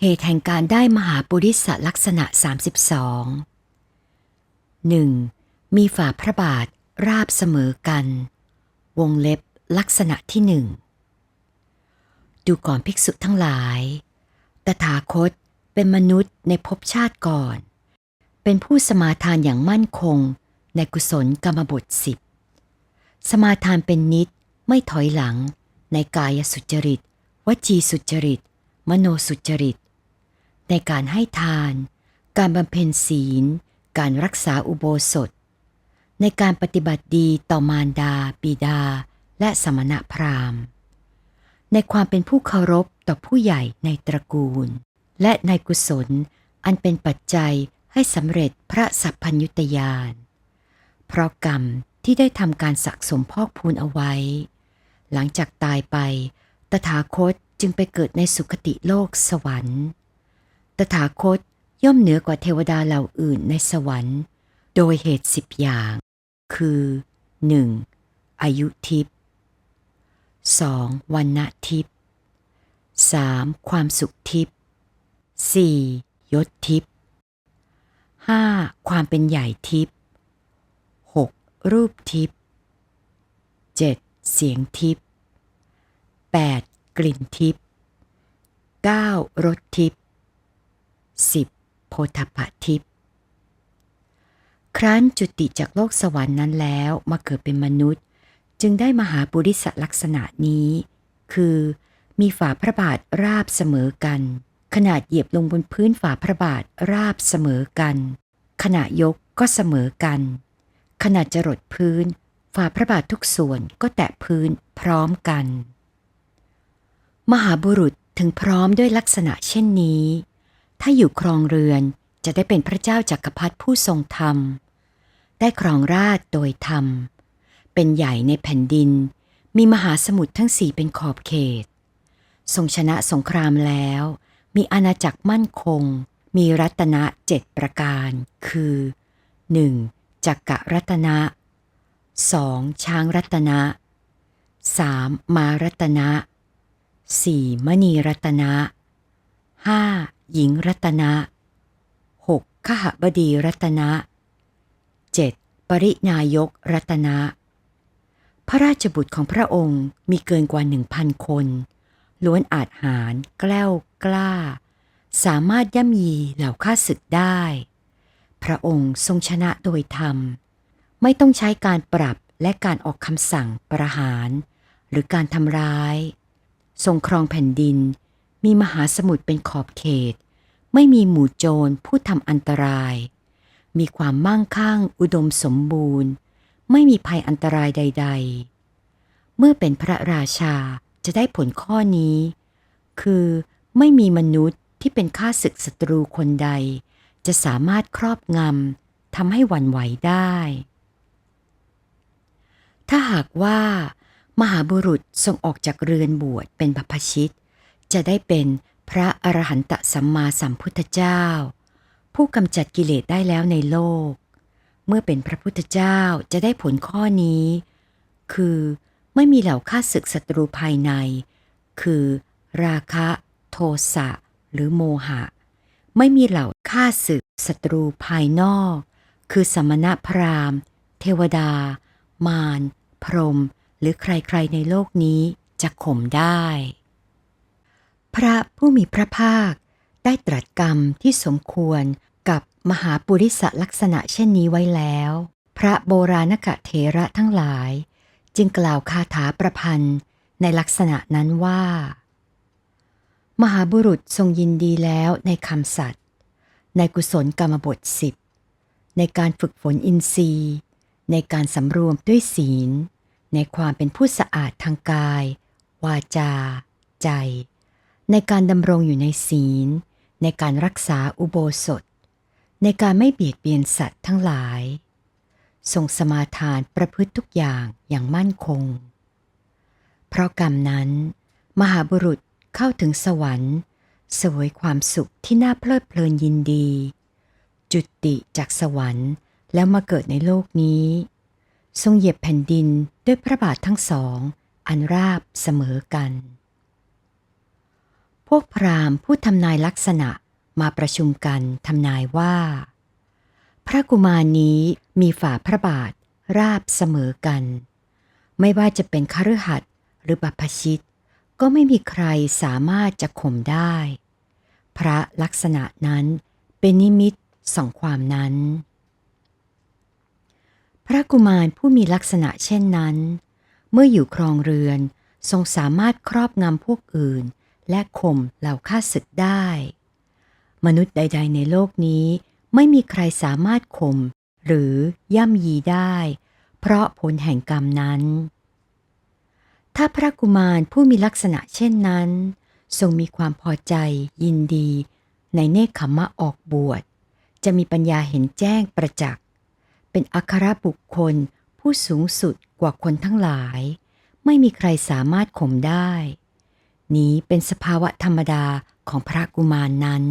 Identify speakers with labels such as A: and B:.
A: เหตุแห่งการได้มหาปุริสลักษณะ 32 1. มีฝ่าพระบาทราบเสมอกัน วงเล็บลักษณะที่หนึ่ง ดูก่อนภิกษุทั้งหลาย ตถาคตเป็นมนุษย์ในภพชาติก่อน เป็นผู้สมาทานอย่างมั่นคงในกุศลกรรมบทสิบ สมาทานเป็นนิดไม่ถอยหลังในกายสุจริต วจีสุจริต มโนสุจริต ในการให้ทาน การบำเพ็ญศีล การรักษาอุโบสถ ในการปฏิบัติดีต่อมารดา บิดา และสมณะพราหมณ์ ในความเป็นผู้เคารพต่อผู้ใหญ่ในตระกูล และในกุศลอันเป็นปัจจัยให้สำเร็จพระสัพพัญญุตยาน เพราะกรรมที่ได้ทำการสะสมพอกพูนเอาไว้ หลังจากตายไป ตถาคตจึงไปเกิดในสุคติโลกสวรรค์ ตถาคตย่อมเหนือกว่าเทวดาเหล่าอื่นในสวรรค์ โดยเหตุสิบอย่าง คือ 1. อายุทิพย์ 2. วันณะทิพย์ 3. ความสุขทิพย์ 4. ยศทิพย์ 5. ความเป็นใหญ่ทิพย์ 6. รูปทิพย์ 7. เสียงทิพย์ 8. กลิ่นทิพย์ 9. รสทิพย์ 10. โพธพะทิพย์ครั้นจุติจากโลกสวรรค์นั้นแล้วมาเกิดเป็นมนุษย์ จึงได้มหาปุริสลักษณะนี้ คือมีฝ่าพระบาทราบเสมอกัน ขนาดเหยียบลงบนพื้นฝ่าพระบาทราบเสมอกัน ขณะยกก็เสมอกัน ขณะจรดพื้น ฝ่าพระบาททุกส่วนก็แตะพื้นพร้อมกัน มหาบุรุษถึงพร้อมด้วยลักษณะเช่นนี้ ถ้าอยู่ครองเรือนจะได้เป็นพระเจ้าจากักรพรรดิผู้ทรงธรรม ได้ครองราชโดยธรรม เป็นใหญ่ในแผ่นดิน มีมหาสมุทรทั้งสี่เป็นขอบเขต ทรงชนะสงครามแล้ว มีอาณาจักรมั่นคง มีรัตนะเจ็ดประการ คือ 1. จักกะรัตนะ 2. ช้างรัตนะ 3. มารัตนะ 4. มณีรัตนะ 5. หญิงรัตนะ 6. ขหบดีรัตนะ 7. ปรินายกรัตนะ พระราชบุตรของพระองค์มีเกินกว่าหนึ่งพันคน ล้วนอาจหารแกล้วกล้า สามารถย่ำยีเหล่าข้าศึกได้ พระองค์ทรงชนะโดยธรรม ไม่ต้องใช้การปรับและการออกคำสั่งประหาร หรือการทำร้าย ทรงครองแผ่นดิน มีมหาสมุทรเป็นขอบเขต ไม่มีหมู่โจรผู้ทำอันตราย มีความมั่งคั่ง อุดมสมบูรณ์ ไม่มีภัยอันตรายใด ๆ เมื่อเป็นพระราชาจะได้ผลข้อนี้ คือไม่มีมนุษย์ที่เป็นข้าศึกศัตรูคนใด จะสามารถครอบงำทำให้หวั่นไหวได้ ถ้าหากว่ามหาบุรุษทรงออกจากเรือนบวชเป็นบัพชิต จะได้เป็นพระอรหันตสัมมาสัมพุทธเจ้า ผู้กำจัดกิเลสได้แล้วในโลก เมื่อเป็นพระพุทธเจ้าจะได้ผลข้อนี้ คือไม่มีเหล่าข้าศึกศัตรูภายใน คือราคะโทสะหรือโมหะ ไม่มีเหล่าข้าศึกศัตรูภายนอก คือสมณพราหมณ์ เทวดา มาร พรหมหรือใครๆในโลกนี้จะข่มได้ พระผู้มีพระภาค ได้ตรัสกรรมที่สมควรกับมหาปุริสลักษณะเช่นนี้ไว้แล้ว พระโบราณกะเถระทั้งหลาย จึงกล่าวคาถาประพันธ์ในลักษณะนั้นว่า มหาบุรุษทรงยินดีแล้วในคำสัตย์ในกุศลกรรมบทสิบในการฝึกฝนอินทรีย์ ในการสำรวมด้วยศีล ในความเป็นผู้สะอาดทางกาย วาจา ใจ ในการดำรงอยู่ในศีล ในการรักษาอุโบสถ ในการไม่เบียดเบียนสัตว์ทั้งหลาย ทรงสมาทานประพฤติทุกอย่างอย่างมั่นคง เพราะกรรมนั้น มหาบุรุษเข้าถึงสวรรค์สวยความสุขที่น่าเพลิดเพลินยินดี จุติจากสวรรค์แล้วมาเกิดในโลกนี้ ทรงเหยียบแผ่นดินด้วยพระบาททั้งสอง อันราบเสมอกัน วกพราหมณ์ผู้ทำนายลักษณะมาประชุมกันทำนายว่า พระกุมารนี้มีฝ่าพระบาทราบเสมอกัน ไม่ว่าจะเป็นคฤหัสถ์หรือบัพพชิต ก็ไม่มีใครสามารถจะข่มได้ พระลักษณะนั้นเป็นนิมิตสองความนั้น พระกุมารผู้มีลักษณะเช่นนั้น เมื่ออยู่ครองเรือนทรงสามารถครอบงำพวกอื่น และข่มเหล่าข้าศึกได้ มนุษย์ใด ๆ ในโลกนี้ไม่มีใครสามารถข่มหรือย่ำยีได้ เพราะผลแห่งกรรมนั้น ถ้าพระกุมารผู้มีลักษณะเช่นนั้น ทรงมีความพอใจยินดี ในเนคขมมะออกบวช จะมีปัญญาเห็นแจ้งประจักษ์เป็นอัครบุคคลผู้สูงสุดกว่าคนทั้งหลาย ไม่มีใครสามารถข่มได้ นี้เป็นสภาวะธรรมดาของพระกุมารนนั้น